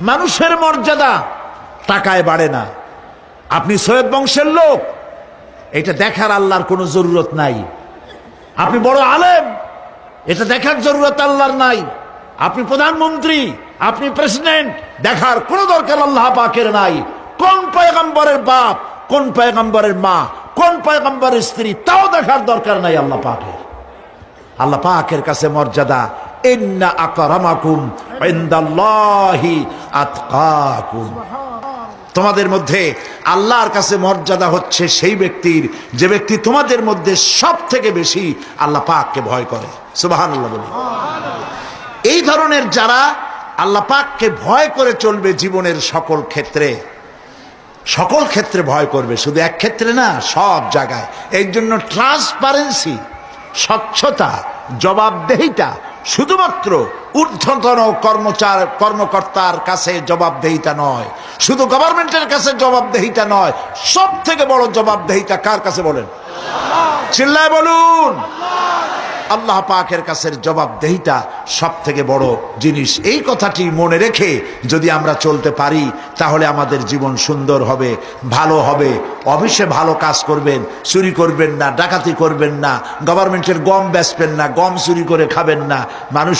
মানুষের মর্যাদা টাকায় বাড়ে না। আপনি সৈয়দ বংশের লোক, এটা দেখার আল্লাহর কোনো জরুরত নাই। আপনি বড় আলেম, এটা দেখার জরুরত আল্লাহর নাই। আপনি প্রধানমন্ত্রী, আপনি প্রেসিডেন্ট, দেখার কোনো দরকার আল্লাহ পাকের নাই। কোন পয়গম্বরের বাপ, কোন পয়গম্বরের মা, কোন পয়গম্বরের স্ত্রী, তাও দেখার দরকার নাই আল্লাহ পাকের। আল্লাহ পাকের কাছে মর্যাদা ইন্না আকরামাকুম আতকাকুম। তোমাদের মধ্যে আল্লাহর কাছে মর্যাদা হচ্ছে সেই ব্যক্তির, যে ব্যক্তি তোমাদের মধ্যে সব থেকে বেশি আল্লাহ পাককে ভয় করে। বলে। এই ধরনের যারা আল্লাহ পাককে ভয় করে চলবে জীবনের সকল ক্ষেত্রে সকল ক্ষেত্রে ভয় করবে, শুধু এক ক্ষেত্রে না, সব জায়গায়। এর জন্য ট্রান্সপারেন্সি স্বচ্ছতা, জবাবদেহিতা শুধুমাত্র ঊর্ধ্বতন কর্মচার, কর্মকর্তার কাছে জবাবদেহিতা নয়, শুধু গভর্নমেন্টের কাছে জবাবদেহিতা নয় সব থেকে বড় জবাবদেহিতা কার কাছে বলেন? চিল্লায় বলুন। আল্লাহ পাকের কাছে জবাবদেহিটা সব থেকে বড় জিনিস। এই কথাটি মনে রেখে যদি আমরা চলতে পারি, তাহলে আমাদের জীবন সুন্দর হবে, ভালো হবে। অফিসে ভালো কাজ করবেন, চুরি করবেন না, ডাকাতি করবেন না, গভর্নমেন্টের গম বেচবেন না, গম চুরি করে খাবেন না। মানুষ